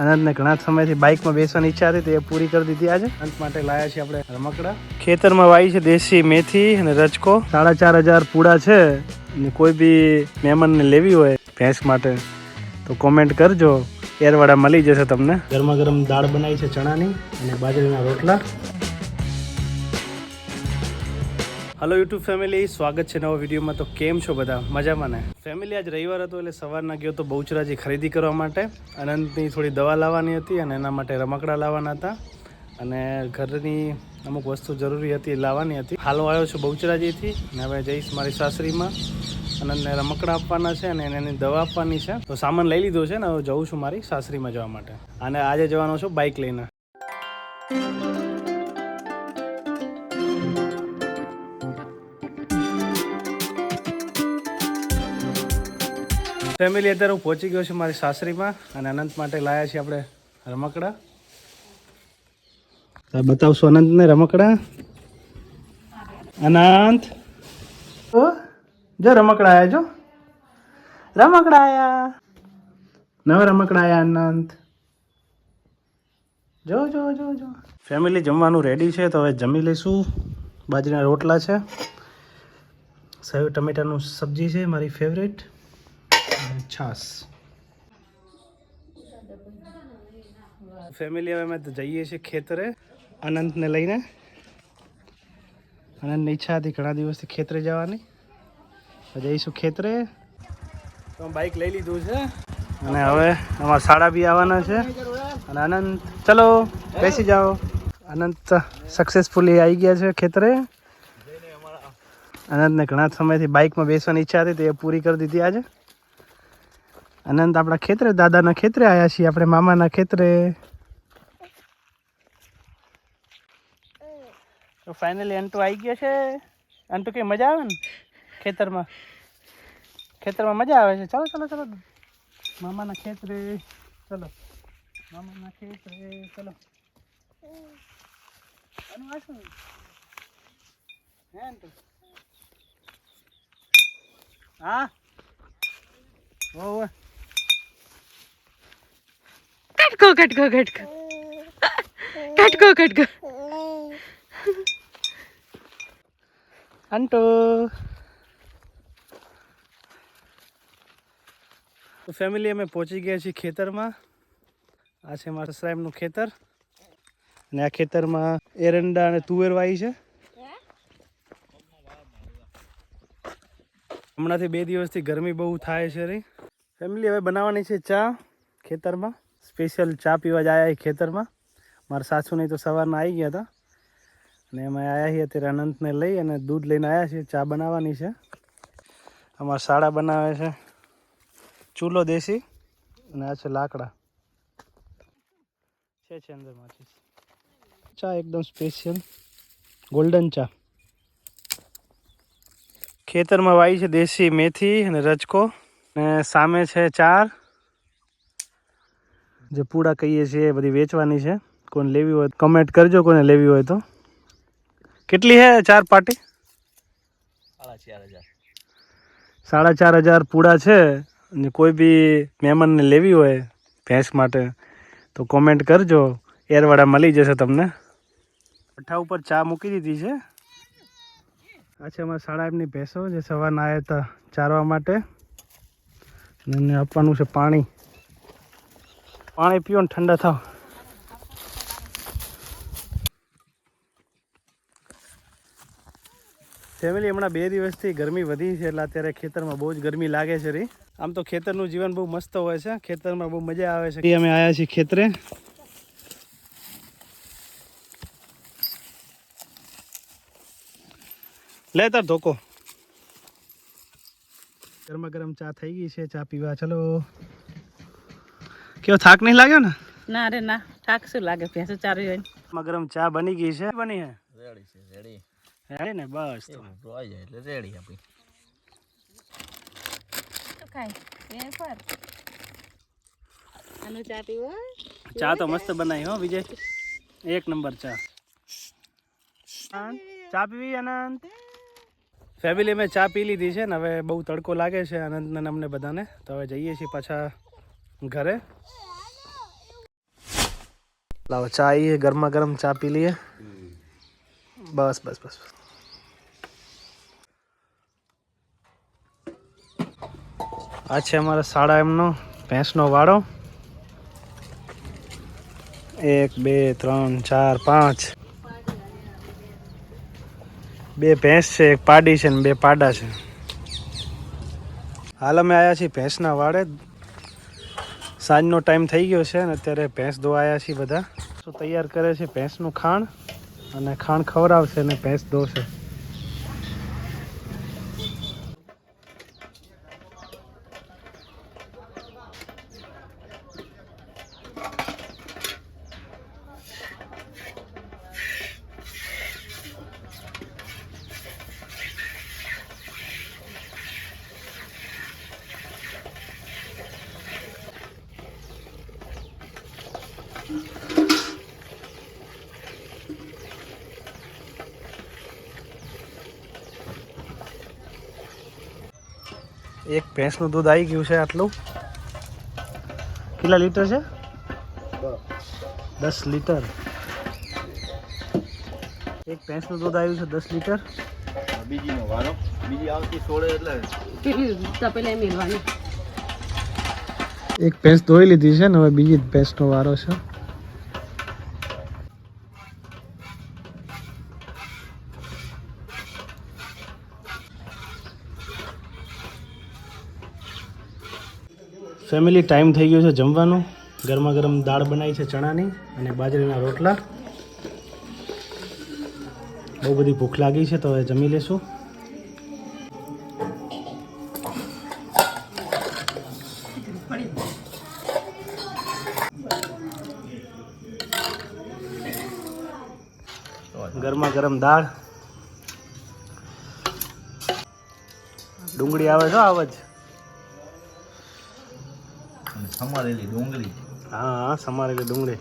અનંતને ઘણા સમયથી બાઇકમાં બેસવાની ઈચ્છા હતી, તે પૂરી કરી દીધી આજે. અંત માટે લાયા છે આપણે રમકડા. ખેતરમાં વાવી છે દેશી મેથી અને રચકો સાડા ચાર હજાર પૂડા છે, અને કોઈ બી મહેમાનને લેવી હોય ભેંસ માટે, તો કોમેન્ટ કરજો. એરવાડા મળી જશે તમને. ગરમા ગરમ દાળ બનાવી છે ચણાની અને બાજરીના રોટલા. હલો યુટ્યુબ ફેમિલી સ્વાગત છે નવા વિડીયોમાં. તો કેમ છો બધા? મજામાં ને? ફેમિલી આજ રવિવાર હતો એટલે સવારના ગયો તો બહુચરાજી ખરીદી કરવા માટે. અનંતની થોડી દવા લાવવાની હતી અને એના માટે રમકડા લાવવાના હતા. અને ઘરની અમુક વસ્તુ જરૂરી હતી લાવવાની હતી. હાલો આવ્યો છું બહુચરાજીથી. અને હવે જઈશ મારી સાસરીમાં. અનંતને રમકડા આપવાના છે અને એની દવા આપવાની છે. તો સામાન લઈ લીધો છે ને, હવે જઉં છું મારી સાસરીમાં જવા માટે. અને આજે જવાનો છું બાઇક લઈને. ફેમિલી અત્યારે હું પહોંચી ગયો છું મારી સાસરીમાં અને અનંત માટે લાયા છીએ આપણે રમકડા. બતાવશો અનંત અનંતને રમકડા? અનંત? જો રમકડા આયા જો. રમકડા આયા. નવા રમકડા આયા અનંત. જો જો જો જો. ફેમિલી જમવાનું રેડી છે, તો હવે જમી લઈશું. બાજરીના રોટલા છે. સેવ ટમેટાનું સબ્જી છે, મારી ફેવરેટ છાસ. ફેમિલી હવે અમે જઈએ છીએ ખેતરે, અનંતને લઈને. અનંતની ઈચ્છા હતી ઘણા દિવસથી ખેતરે જવાની. જઈશું ખેતરે. તો બાઇક લઈ લીધું છે. અને હવે અમારા શાળા બી આવવાના છે. અને અનંત, ચલો, બેસી જાઓ. અનંત સક્સેસફુલી આવી ગયા છે ખેતરે. અનંતને ઘણા સમયથી બાઇકમાં બેસવાની ઈચ્છા હતી, તે પૂરી કરી દીધી આજે. અનંત આપણા ખેતરે, દાદાના ખેતરે આવ્યા છીએ આપણે, મામાના ખેતરે. તો ફાઇનલી અંટુ આવી ગયો છે. અંટુ કઈ મજા આવે ને ખેતરમાં? ખેતરમાં મજા આવે છે? ચાલો ચાલો ચાલો. મામાના ખેતરે, ચલો. મામાના ખેતરે, ચલો. હે અંટુ હા? ઓવે કટકો કટકો કટકો કટકો કટકો અંટો તો ફેમિલી અમે પહોંચી ગયા છીએ ખેતરમાં. આ છે મારા સાહેબનું ખેતર. અને આ ખેતરમાં એરંડા અને તુવેર વાઈ છે. હમણાંથી બે દિવસથી ગરમી બહુ થાય છે રે. ફેમિલી હવે બનાવવાની છે ચા ખેતરમાં. સ્પેશિયલ ચા પીવા જ આવ્યા ખેતરમાં. મારા સાસુ નહીં તો સવારના આવી ગયા હતા. અને અમે આવ્યા છીએ અત્યારે અનંતને લઈ અને દૂધ લઈને આવ્યા છીએ ચા બનાવવાની છે. અમારા શાળા બનાવે છે. ચૂલો દેશી અને આ છે લાકડા. છે છે અંદર માચીસ ચા એકદમ સ્પેશિયલ. ગોલ્ડન ચા. ખેતરમાં વાવી છે દેશી મેથી અને રજકો. ને સામે છે ચાર. જે પૂડા કહીએ છીએ એ બધી વેચવાની છે. કોને લેવી હોય કમેન્ટ કરજો કોને લેવી હોય તો. કેટલી હે ચાર પાર્ટી સાડા ચાર હજાર પૂડા છે અને કોઈ બી મહેમાનને લેવી હોય ભેંસ માટે તો કોમેન્ટ કરજો. એરવાડા મળી જશે તમને. પઠ્ઠા ઉપર ચા મૂકી દીધી છે. આ છે અમારા શાળા એમની ભેંસો જે સવારના આવ્યા હતા ચારવા માટે. એમને આપવાનું છે પાણી. પાણી પીઓ ને ઠંડા થાવ. ફેમિલી હમણાં બે દિવસથી ગરમી વધી છે એટલે અત્યારે ખેતરમાં બહુ જ ગરમી લાગે છે રી. આમ તો ખેતરનું જીવન બહુ મસ્ત હોય છે. ખેતરમાં બહુ મજા આવે છે. અમે આવ્યા છીએ ખેતરે. લે તાર ધોકો. ગરમા ગરમ ચા થઈ ગઈ છે. ચા પીવા. ચલો. કેવો થાક નહીં લાગ્યો ને? ના રે ના. થાક શું લાગે? ભેંસો ચારી હોય મગરમ ચા બની ગઈ છે બની હે? રેડી છે રેડી. રેડી ને બસ તો. આવી જાય એટલે રેડી આપણી ખાય એ પર. આનો ચા પીવો ચા તો મસ્ત બનાવી હો વિજય. એક નંબર ચા. ચા પીવી અનંત ફેમિલી મેં ચા પી લીધી છે ને હવે બહુ તડકો લાગે છે અનંતને અમને બધાને. તો હવે જઈએ છીએ પાછા ઘરે? લાવો ચા આવીએ ગરમા ગરમ ચા પી લઈએ. બસ બસ બસ. આ છે અમારા શાળા એમનો ભેંસનો વાડો. એક, બે, ત્રણ, ચાર, પાંચ. બે ભેંસ છે, એક પાડી છે ને બે પાડા છે. હાલ અમે આવ્યા છીએ ભેંસના વાડે. સાંજનો ટાઈમ થઈ ગયો છે અને અત્યારે ભેંસ ધોવાયા છીએ બધા. શું તૈયાર કરે છે ભેંસનું ખાણ અને ખાણ ખવડાવશે અને ભેંસ ધોશે. એક ભેંસનું દૂધ આવી ગયું છે આટલું. કેટલા લીટર છે? દસ લીટર. એક ભેંસનું દૂધ આવ્યું છે દસ લીટર. બીજી નો વારો. બીજી આવતી સોળે એટલે મેળવાની એક ભેંસ ધોઈ લીધી છે ને હવે બીજી ભેંસનો વારો છે. ફેમિલી ટાઈમ થઈ ગયો છે જમવાનું. ગરમા ગરમ દાળ બનાવી છે ચણાની અને બાજરીના રોટલા. બહુ બધી ભૂખ લાગી છે તો હવે જમી લેશું. ગરમા ગરમ દાળ. ડુંગળી આવે છો આવાજ? સમારેલી ડુંગળી. હા હા સમારેલી ડુંગળી.